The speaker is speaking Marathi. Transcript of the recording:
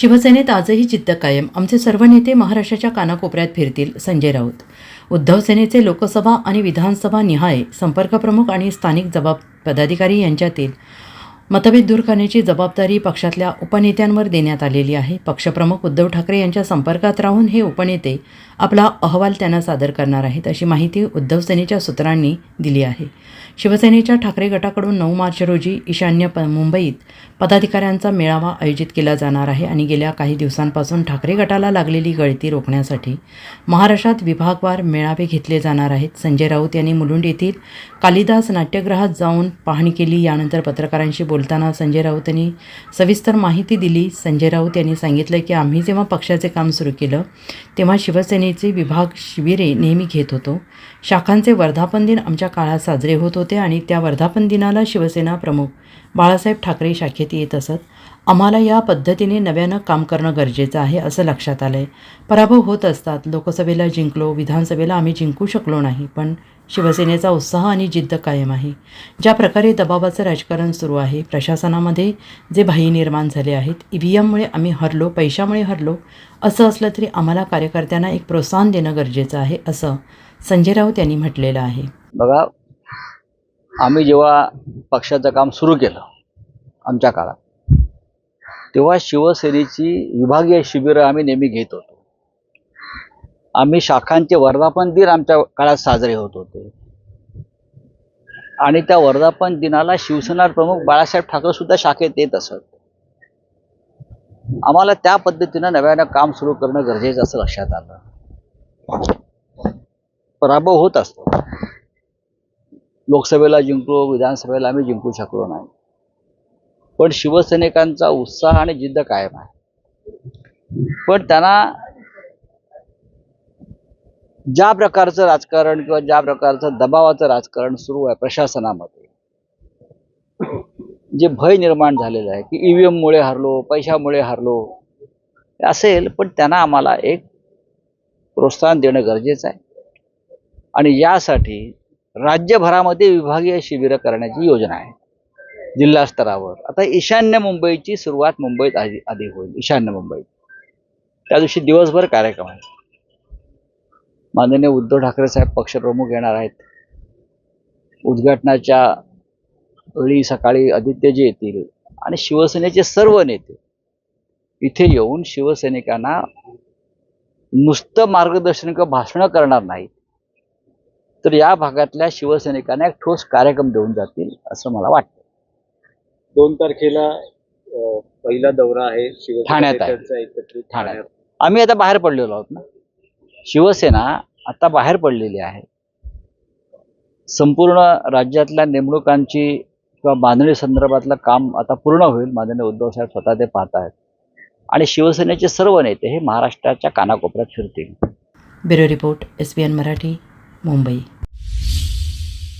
शिवसेनेत आजही जिद्द कायम. आमचे सर्व नेते महाराष्ट्राच्या कानाकोपऱ्यात फिरतील. संजय राऊत. उद्धव सेनेचे लोकसभा आणि विधानसभा निहाय संपर्कप्रमुख आणि स्थानिक जबाब पदाधिकारी यांच्यातील मतभेद दूर करण्याची जबाबदारी पक्षातल्या उपनेत्यांवर देण्यात आलेली आहे. पक्षप्रमुख उद्धव ठाकरे यांच्या संपर्कात राहून हे उपनेते आपला अहवाल त्यांना सादर करणार आहेत अशी माहिती उद्धव सेनेच्या सूत्रांनी दिली आहे. शिवसेनेच्या ठाकरे गटाकडून नऊ मार्च रोजी ईशान्य प मुंबईत पदाधिकाऱ्यांचा मेळावा आयोजित केला जाणार आहे आणि गेल्या काही दिवसांपासून ठाकरे गटाला लागलेली गळती रोखण्यासाठी महाराष्ट्रात विभागवार मेळावे घेतले जाणार आहेत. संजय राऊत यांनी मुलुंड येथील कालिदास नाट्यगृहात जाऊन पाहणी केली. यानंतर पत्रकारांशी बोलताना संजय राऊत यांनी सविस्तर माहिती दिली. संजय राऊत यांनी सांगितलं की आम्ही जेव्हा पक्षाचे काम सुरू केलं तेव्हा शिवसेनेचे विभाग शिबिरे नेहमी घेत होतो. शाखांचे वर्धापन दिन आमच्या काळात साजरे होत होते आणि त्या वर्धापन दिनाला शिवसेना प्रमुख बाळासाहेब ठाकरे शाखेत येत असत. आम्हाला या पद्धतीने नव्यानं काम करणं गरजेचं आहे असं लक्षात आलं आहे पराभव होत असतात. लोकसभेला जिंकलो विधानसभेला आम्ही जिंकू शकलो नाही पण शिवसेनेचा उत्साह आणि जिद्द कायम आहे. ज्या प्रकारे दबावाचं राजकारण सुरू आहे प्रशासनामध्ये जे भाई निर्माण झाले आहेत ई व्ही एममुळे आम्ही हरलो पैशामुळे हरलो असं असलं तरी आम्हाला कार्यकर्त्यांना एक प्रोत्साहन देणं गरजेचं आहे असं संजय राऊत यांनी म्हटलेलं आहे. बघा आम्ही जेव्हा पक्षाचं काम सुरू केलं आमच्या काळात तेव्हा शिवसेनेची विभागीय शिबिरं आम्ही नेहमी घेत होतो. आम्ही शाखांचे वर्धापन दिन आमच्या काळात साजरे होत होते. आणि त्या वर्धापन दिनाला शिवसेना प्रमुख बाळासाहेब ठाकरे सुद्धा शाखेत येत असत. आम्हाला त्या पद्धतीनं नव्यानं काम सुरू करणं गरजेचं असं लक्षात आलं. पराभव होत असतो. लोकसभेला जिंकलो विधानसभेला आम्ही जिंकू शकलो नाही. पण शिवसैनिकांचा उत्साह आणि जिद्द कायम आहे. पण त्यांना ज्या प्रकारचं राजकारण किंवा ज्या प्रकारचं दबावाचं राजकारण सुरू आहे प्रशासनामध्ये जे भय निर्माण झालेलं आहे की ईव्हीएम मुळे हरलो पैशामुळे हरलो हे असेल पण त्यांना आम्हाला एक प्रोत्साहन देणं गरजेचं आहे. आणि यासाठी राज्यभरामध्ये विभागीय शिबिरं करण्याची योजना आहे. जिल्हा स्तरावर. आता ईशान्य मुंबईची सुरुवात मुंबईत आधी आधी होईल. ईशान्य मुंबईत त्या दिवशी दिवसभर कार्यक्रम आहे. माननीय उद्धव ठाकरे साहेब पक्षप्रमुख येणार आहेत. उद्घाटनाच्या वेळी सकाळी आदित्यजी येतील आणि शिवसेनेचे सर्व नेते इथे येऊन शिवसैनिकांना नुसतं मार्गदर्शन किंवा भाषणं करणार नाहीत. तर या भागातल्या शिवसैनिकांना एक ठोस कार्यक्रम देऊन जातील असं मला वाटतं. दोन तारखेला पहिला दौरा आहे शिवसेना ठाण्यात आहे. नेत्यांचा एकत्रित ठाण्यात. आम्ही आता बाहेर पडलेलो आहोत ना? शिवसेना आता बाहेर पडलेली आहे. संपूर्ण राज्यातल्या नेमणुकांची किंवा बांधणी संदर्भातलं काम आता पूर्ण होईल. माननीय उद्धव साहेब स्वतः ते पाहत आहेत. आणि शिवसेनेचे सर्व नेते हे महाराष्ट्राच्या कानाकोपऱ्यात फिरतील. Bureau report S B N Marathi Mumbai.